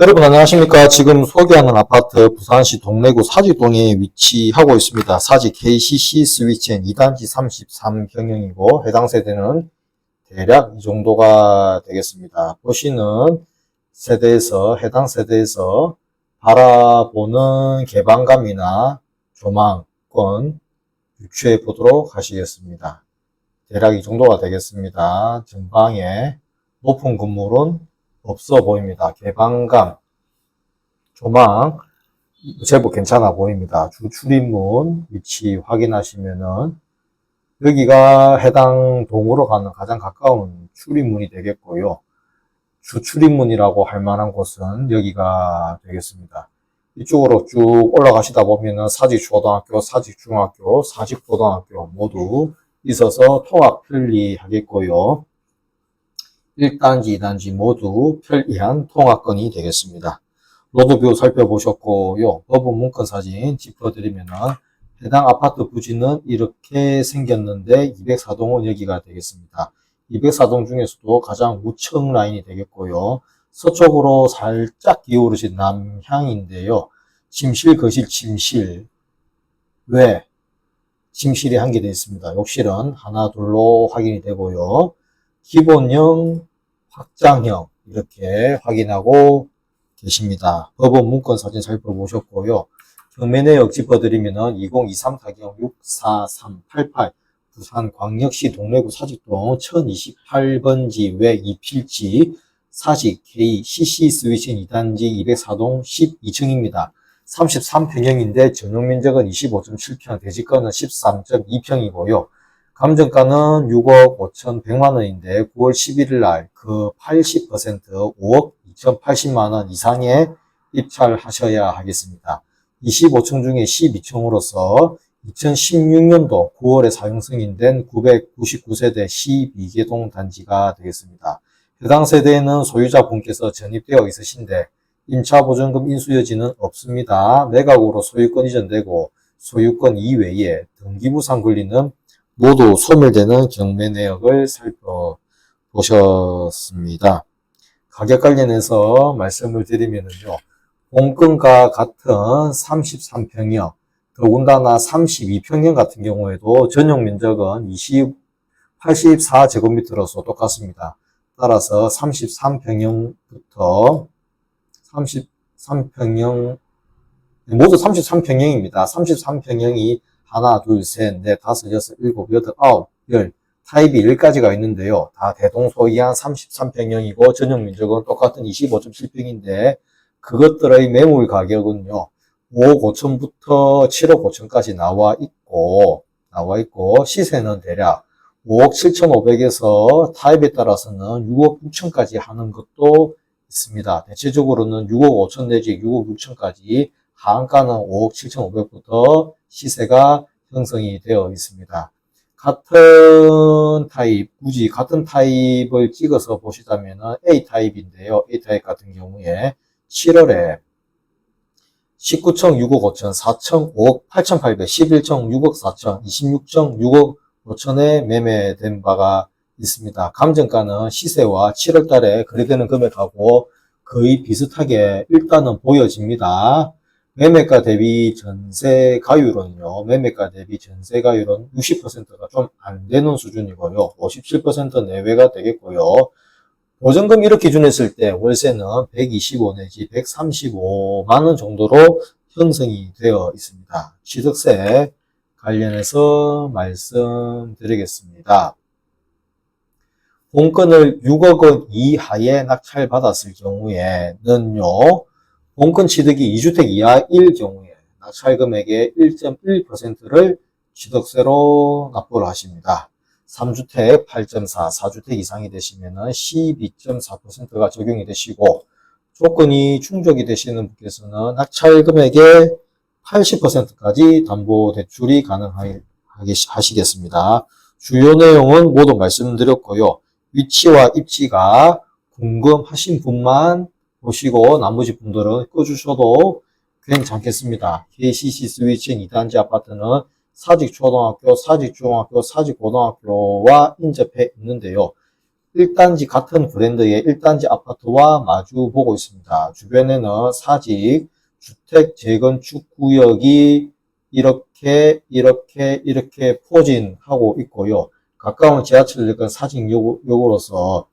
여러분 안녕하십니까. 지금 소개하는 아파트 부산시 동래구 사직동에 위치하고 있습니다. 사직 KCC 스위치엔 2단지 33평형이고 해당 세대는 대략 이 정도가 되겠습니다. 보시는 세대에서 해당 세대에서 바라보는 개방감이나 조망권 유추해 보도록 하시겠습니다. 대략 이 정도가 되겠습니다. 전방에 높은 건물은 없어 보입니다. 개방감, 조망, 제법 괜찮아 보입니다. 주 출입문 위치 확인하시면은 여기가 해당 동으로 가는 가장 가까운 출입문이 되겠고요. 주 출입문이라고 할 만한 곳은 여기가 되겠습니다. 이쪽으로 쭉 올라가시다 보면은 사직초등학교, 사직중학교, 사직고등학교 모두 있어서 통학 편리하겠고요. 1단지, 2단지 모두 편리한 통학권이 되겠습니다. 로드뷰 살펴보셨고요. 법원 문건 사진 짚어드리면은 해당 아파트 부지는 이렇게 생겼는데 204동은 여기가 되겠습니다. 204동 중에서도 가장 우측 라인이 되겠고요. 서쪽으로 살짝 기울으신 남향인데요. 침실, 거실, 침실 외 침실이 한 개 되어 있습니다. 욕실은 하나, 둘로 확인이 되고요. 기본형, 확장형 이렇게 확인하고 계십니다. 법원 문건 사진 살펴보셨고요. 경매 내역 짚어드리면은 2023-64388 부산 광역시 동래구 사직동 1028번지 외 2필지 사직 KCC 스위치 2단지 204동 12층입니다. 33평형인데 전용 면적은 25.7평, 대지가는 13.2평이고요. 감정가는 6억 5천 100만 원인데 9월 11일 날 그 80% 5억 2,080만 원 이상의 입찰하셔야 하겠습니다. 25층 중에 12층으로서 2016년도 9월에 사용 승인된 999세대 12개동 단지가 되겠습니다. 해당 세대에는 소유자분께서 전입되어 있으신데 임차보증금 인수 여지는 없습니다. 매각으로 소유권 이전되고 소유권 이외에 등기부상 권리는 모두 소멸되는 경매 내역을 살펴보셨습니다. 가격 관련해서 말씀을 드리면요. 본건과 같은 33평형, 더군다나 32평형 같은 경우에도 전용 면적은 20, 84제곱미터로서 똑같습니다. 따라서 33평형부터 33평형, 모두 33평형입니다. 33평형이 하나, 둘, 셋, 넷, 다섯, 여섯, 일곱, 여덟, 아홉, 열, 타입이 1까지가 있는데요. 다 대동소이한 33평형이고 전용 면적은 똑같은 25.7평인데 그것들의 매물 가격은요. 5억 5천부터 7억 5천까지 나와 있고 나와 있고 시세는 대략 5억 7천5백에서 타입에 따라서는 6억 6천까지 하는 것도 있습니다. 대체적으로는 6억 5천 내지 6억 6천까지 하한가는 5억 7천5백부터 시세가 형성이 되어 있습니다. 같은 타입, 굳이 같은 타입을 찍어서 보시자면 A 타입인데요. A 타입 같은 경우에 7월에 19청 6억 5천, 4청 5억 8천 8백, 11청 6억 4천, 26청 6억 5천에 매매된 바가 있습니다. 감정가는 시세와 7월 달에 거래되는 금액하고 거의 비슷하게 일단은 보여집니다. 매매가 대비 전세 가율은요, 매매가 대비 전세 가율은 60%가 좀 안 되는 수준이고요. 57% 내외가 되겠고요. 보증금 이렇게 기준했을 때 월세는 125 내지 135만 원 정도로 형성이 되어 있습니다. 취득세 관련해서 말씀드리겠습니다. 본건을 6억 원 이하에 낙찰받았을 경우에는요, 본건 취득이 2주택 이하일 경우에 낙찰 금액의 1.1%를 취득세로 납부를 하십니다. 3주택 8.4, 4주택 이상이 되시면 12.4%가 적용이 되시고 조건이 충족이 되시는 분께서는 낙찰 금액의 80%까지 담보 대출이 가능하시겠습니다. 주요 내용은 모두 말씀드렸고요. 위치와 입지가 궁금하신 분만 보시고 나머지 분들은 꺼주셔도 괜찮겠습니다. KCC 스위칭 2단지 아파트는 사직초등학교, 사직중학교, 사직고등학교와 인접해 있는데요. 1단지 같은 브랜드의 1단지 아파트와 마주 보고 있습니다. 주변에는 사직, 주택 재건축 구역이 이렇게 이렇게 이렇게 포진하고 있고요. 가까운 지하철역은 사직역으로서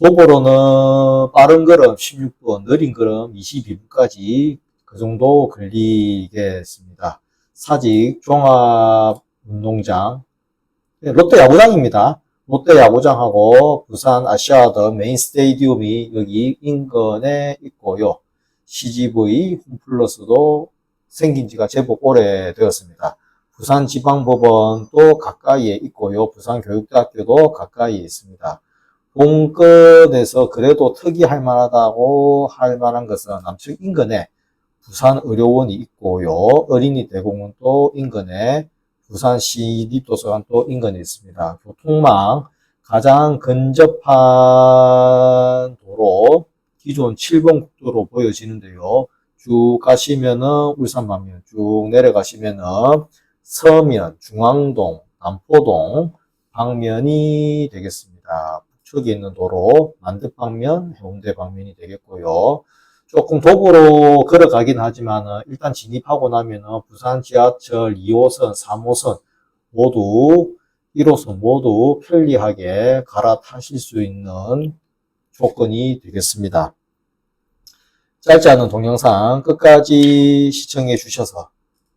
도보로는 빠른 걸음 16분, 느린 걸음 22분까지 그 정도 걸리겠습니다. 사직 종합운동장 네, 롯데 야구장입니다. 롯데 야구장하고 부산 아시아드 메인 스테디움이 여기 인근에 있고요. CGV 홈플러스도 생긴 지가 제법 오래되었습니다. 부산지방법원도 가까이에 있고요. 부산교육대학교도 가까이에 있습니다. 본건에서 그래도 특이할 만하다고 할 만한 것은 남측 인근에 부산의료원이 있고요. 어린이 대공원도 인근에 부산 시 립도서관도 인근에 있습니다. 교통망 가장 근접한 도로 기존 7번 국도로 보여지는데요. 쭉 가시면은 울산 방면 쭉 내려가시면은 서면, 중앙동, 남포동 방면이 되겠습니다. 북쪽에 있는 도로 만득 방면, 해운대 방면이 되겠고요. 조금 도보로 걸어가긴 하지만 일단 진입하고 나면은 부산 지하철 2호선, 3호선 모두 1호선 모두 편리하게 갈아타실 수 있는 조건이 되겠습니다. 짧지 않은 동영상 끝까지 시청해 주셔서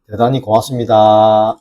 대단히 고맙습니다.